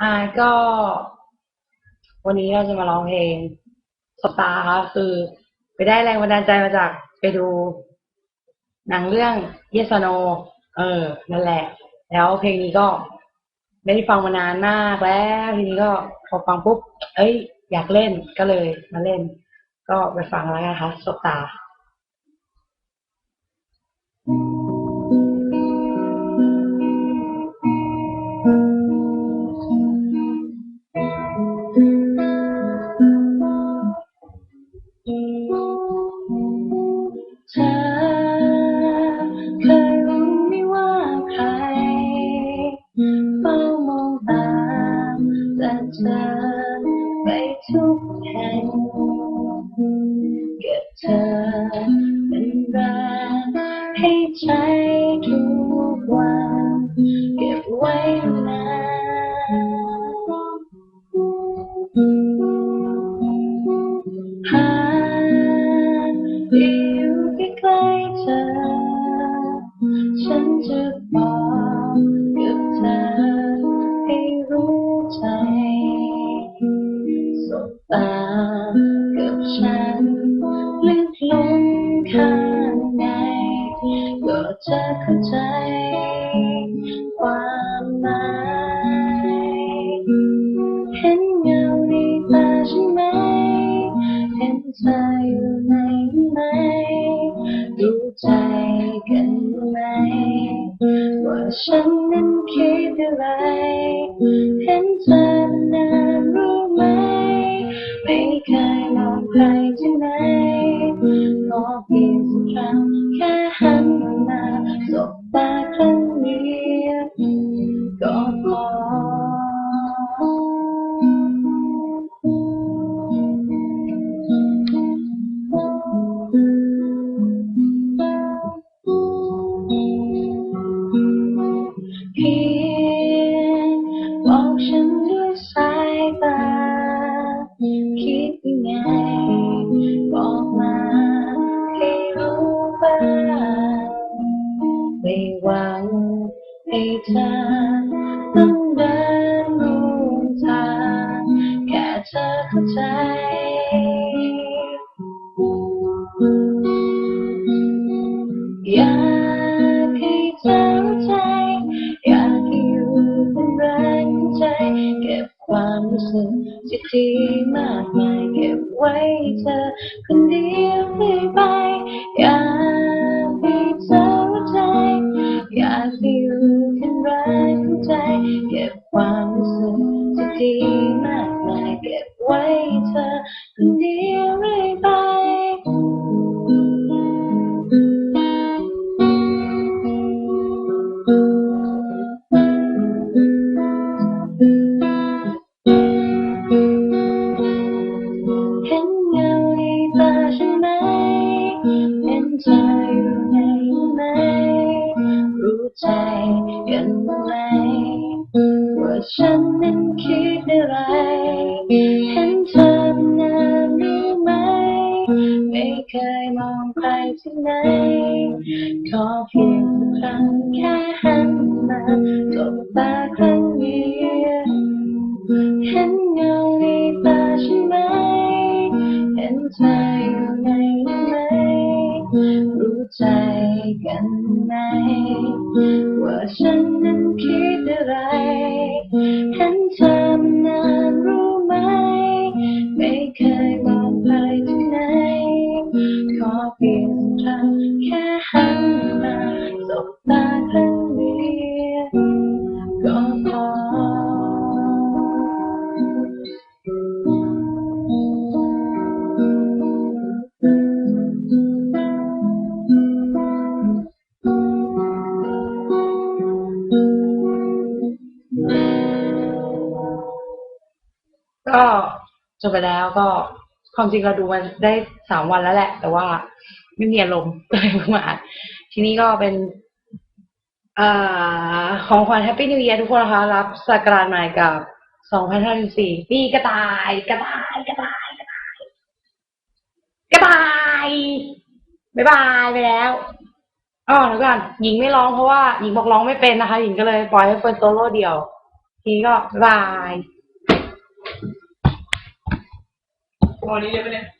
อ่าก็ วันนี้เราจะมาร้องเพลงสตาร์ค่ะคือไปได้แรงบันดาลใจมาจากไปดู หนังเรื่อง Yes or No เออ นั่นแหละ แล้วเพลงนี้ก็ไม่ได้ฟังมานานมากแล้วทีนี้ก็พอฟังปุ๊บ เอ้ย อยากเล่นก็เลยมาเล่น ก็ไปฟังแล้วกันะคะสตาร์ เธอ เคยรู้ไหมว่าใครเฝ้ามองตามแต่เธอไปทุกแห่งเก็บเธอเป็นแรงให้ใจทุกวันเก็บไว้นานหา จะบอกกับเธอให้รู้ใจสบตากับฉันลึกลงข้างในก็จะเข้าใจความหมายเห็นเงาในตาฉันไหมเห็นเธอยู่ในไหมรู้ใจกัน ว่า ให้เธอต้องเดินร่วมทางแค่เธอเข้าใจอยากให้เธอใจ อยากให้อยู่เป็นแรงใจ เก็บความรู้สึกที่ดีมากมายเก็บไว้เธอคนเดียว มากมายเก็บไว้เธอคนเดียวไม่ไปเห็นเงาในตาฉันไหมเห็นเธออยู่ในไหมรู้ใจกันไหมว่าฉันนั้นคิดอะไร ที่ไหนขอเพียงครั้งแค่หันมาตบตาครั้งเดียวเห็นเงาในตาฉันไหม เห็นเธออยู่ในไหมรู้ใจกันไหมว่าฉัน ก็จบไปแล้วก็ความจริงเราดูมันได้สามวันแล้วแหละ แต่ว่าไม่มีอารมณ์ก็เลยมาอัดทีนี้ก็เป็นอของขวัญแฮปปี้นิว e ย r ทุกคนนะคะ รับสกราชใหม่กับ 2024ปีกระต่ายกระต่ายกระต่ายกระต่ายกระต่ายบายบายไปแล้วอ๋อเดี๋ยวก่อนหญิงไม่ร้องเพราะว่าหญิงบอกร้องไม่เป็นนะคะ หญิงก็เลยปล่อยให้เฟิร์นโซโล่เดียว ทีก็บาย บาย